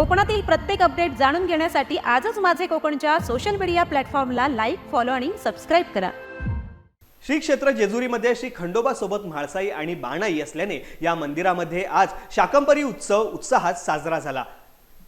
कोकणातील प्रत्येक अपडेट जाणून घेण्यासाठी आजच माझे कोकणच्या सोशल मीडिया प्लॅटफॉर्मला लाईक फॉलो आणि सबस्क्राईब करा. श्री क्षेत्र जेजुरीमध्ये श्री खंडोबा सोबत म्हाळसाई आणि बाणाई असल्याने या मंदिरामध्ये आज शाकंपरी उत्सव उत्साहात साजरा झाला.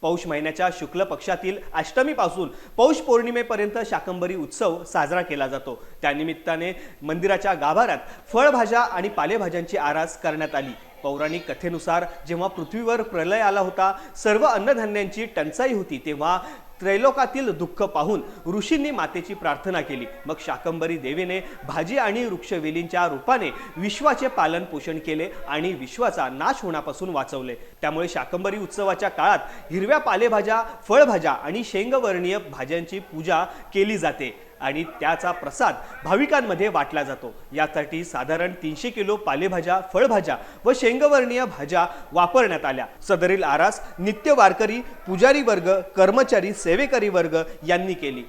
पौष महिन्याच्या शुक्ल पक्षातील अष्टमीपासून पौष पौर्णिमेपर्यंत शाकंबरी उत्सव साजरा केला जातो. त्यानिमित्ताने मंदिराच्या गाभाऱ्यात फळभाज्या आणि पालेभाज्यांची आरास करण्यात आली. पौराणिक कथेनुसार जेव्हा पृथ्वीवर प्रलय आला होता सर्व अन्नधान्यांची टंचाई होती तेव्हा त्रैलोकातील दुःख पाहून ऋषींनी मातेची प्रार्थना केली. मग शाकंबरी देवीने भाजी आणि वृक्षवेलींच्या रूपाने विश्वाचे पालन पोषण केले आणि विश्वाचा नाश होण्यापासून वाचवले. त्यामुळे शाकंबरी उत्सवाच्या काळात हिरव्या पालेभाज्या फळभाज्या आणि शेंगवर्णीय भाज्यांची पूजा केली जाते. आणि त्याचा प्रसाद भाविकांमध्ये वाटला जातो. यासाठी साधारण तीनशे किलो पालेभाज्या फळभाज्या व शेंगवर्णीय भाज्या वापरण्यात आल्या. सदरील आरास नित्य वारकरी पुजारी वर्ग कर्मचारी सेवेकरी वर्ग यांनी केली.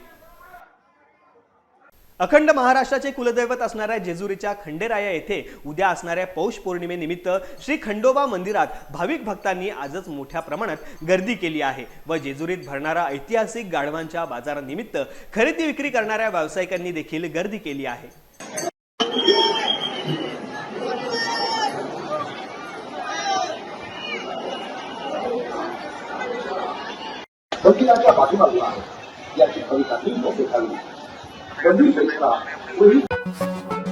अखंड महाराष्ट्राचे कुलदैवत असणाऱ्या जेजुरीच्या खंडेराया येथे उद्या असणाऱ्या पौष पौर्णिमेनिमित्त श्री खंडोबा मंदिरात भाविक भक्तांनी आजच मोठ्या प्रमाणात गर्दी केली आहे व जेजुरीत भरणारा ऐतिहासिक गाढवांच्या बाजारानिमित्त खरेदी विक्री करणाऱ्या व्यावसायिकांनी देखील गर्दी केली आहे. वकिलाच्या आहे. 我就没了，我。